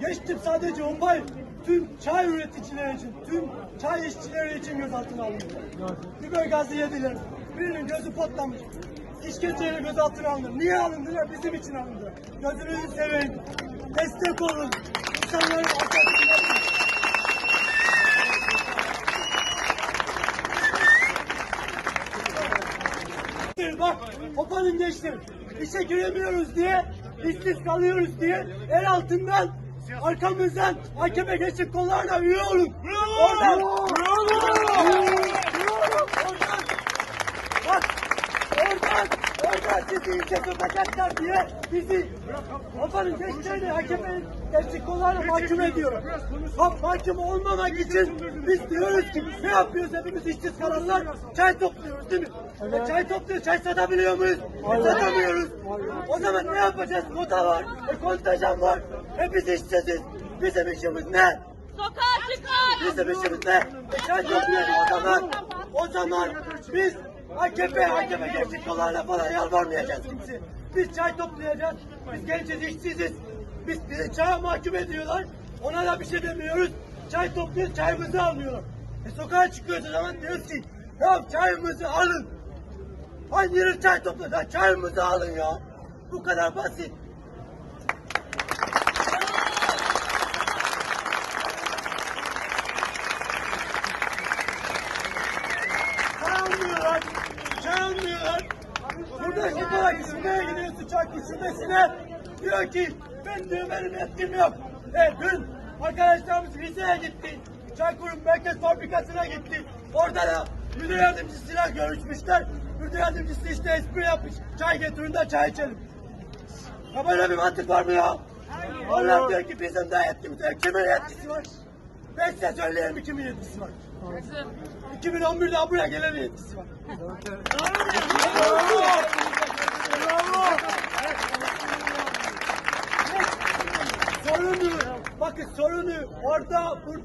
Geçtim sadece pay tüm çay üreticileri için, tüm çay işçileri için gözaltına alındı. Biber gazı yediler. Birinin gözü patlamış. İşkenceyle gözaltına alındı. Niye alındılar? Bizim için alındı. Gözünüzü seveyim. Destek olun. İnsanların arkasında. Bak, hopanın geçtim. İşe giremiyoruz diye, işsiz kalıyoruz diye el altından arkamızdan AKP geçip kollarına üye olun. Oradan. Oradan. Bak, oradan, oradan sizi ilçe tutacaklar diye bizi hopanın geçtiğini AKP geçip kollarına mahkum ediyor. Bak mahkum olmamak için biz diyoruz ki ne yapıyoruz hepimiz işsiz kalanlar çay topluyoruz değil mi? E, çay topluyoruz, çay satabiliyor muyuz? E, satamıyoruz. O zaman ne yapacağız? Kota var, e, kontenjan var. Biz işsiziz. Bizim işimiz ne? Sokağa çıkın! Bizim işimiz ne? E çay topluyoruz o zaman. O zaman biz AKP, AKP gençlik kollarına falan yalvarmayacağız kimse. Biz çay toplayacağız. Biz gençiz, işsiziz. Biz bizi çaya mahkum ediyorlar. Ona da bir şey demiyoruz. Çay topluyoruz, çayımızı almıyorlar. E sokağa çıkıyoruz o zaman diyoruz ki ya çayımızı alın. Hangi çay topladın? Çayımızı alın ya. Bu kadar basit. Çay almıyorlar. Çay almıyorlar. Burada şurada şuraya gidiyorsun çay şubesine. Diyor ki ben diyor benim yetkim yok. E dün arkadaşlarımız Rize'ye gitti. Çaykur'un merkez fabrikasına gitti. Orada da müdür yardımcısıyla görüşmüşler. Müdür yardımcısı işte espri yapmış. Çay getirin de çay içelim. Ya böyle bir mantık var mı ya? Onlar diyor ki bizim de yetkimiz yok. Kimin yetkisi var? Size söyleyeyim kimin yetkisi var. 2011'de buraya gelen yetkisi var. Sorunu, bakın sorunu orada burada